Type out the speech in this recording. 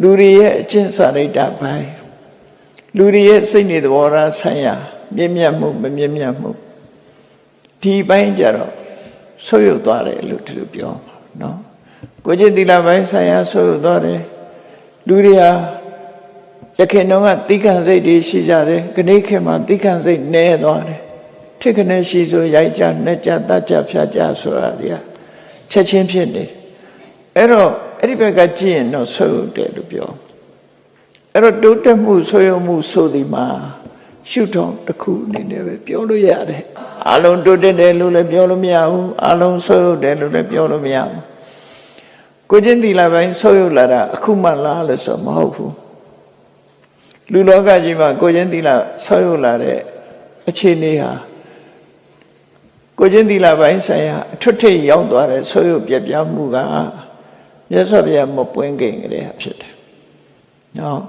လူတွေရဲ့အကျင့်စာရိတ္တပိုင်းလူတွေရဲ့စိတ်နေသဘောထားဆိုင်ရာမြင့်မြတ်မှုမမြင့်မြတ်မှုဒီပိုင်းကြတော့ဆုပ်ယုပ်သွားတယ်လို့သူတို့ပြောမှာနော်ကိုကျင့်သီလပိုင်းဆိုင်ရာဆုပ်ယုပ်သွားတယ်လူတွေဟာရခင်တော့ကတိခန့်စိတ်တွေရှိကြတယ်ခဏိခေတ်မှာတိခန့်စိတ်နည်းသွားတယ်ထိတ်ခနဲ့ရှိဆိုရိုက်ကြနှက်ကြတတ်ကြဖြတ်ကြဆိုတာတွေကချက်ချင်းဖြစ်နေတယ် အဲ့တော့အဲ့ဒီဘက်ကကြည့်ရင်တော့ဆုပ်ယုပ်တယ်လို့ပြောအဲ့တော့တိုးတက်မှုဆုပ်ယုပ်မှုဆိုဒီမှာရှုထောင့်တစ်ခုအနေနဲ့ပဲပြောလို့ရတယ်အလုံးတိုးတက်တယ်လို့လည်းပြောလို့မရဘူးအလုံးဆုပ်ယုပ်တယ်လို့လည်းပြောလို့မရဘူးကိုချင်းသီလာပိုင်းဆုပ်ယုပ်လာတာအခုမှလားလို့ဆိုမဟုတ်ဘူးလူလောကကြီးမှာကိုချင်းသီလာဆုပ်ယုပ်လာတဲ့အခြေအနေဟာကိုချင်းသီလာပိုင်းဆိုင်ရာအထွတ်ထိပ်ရောက်သွားတဲ့ဆုပ်ယုပ်ပြပြမှုက မြတ်စွာဘုရားမပွင့်ခင်ကလေးဖြစ်တယ်နော်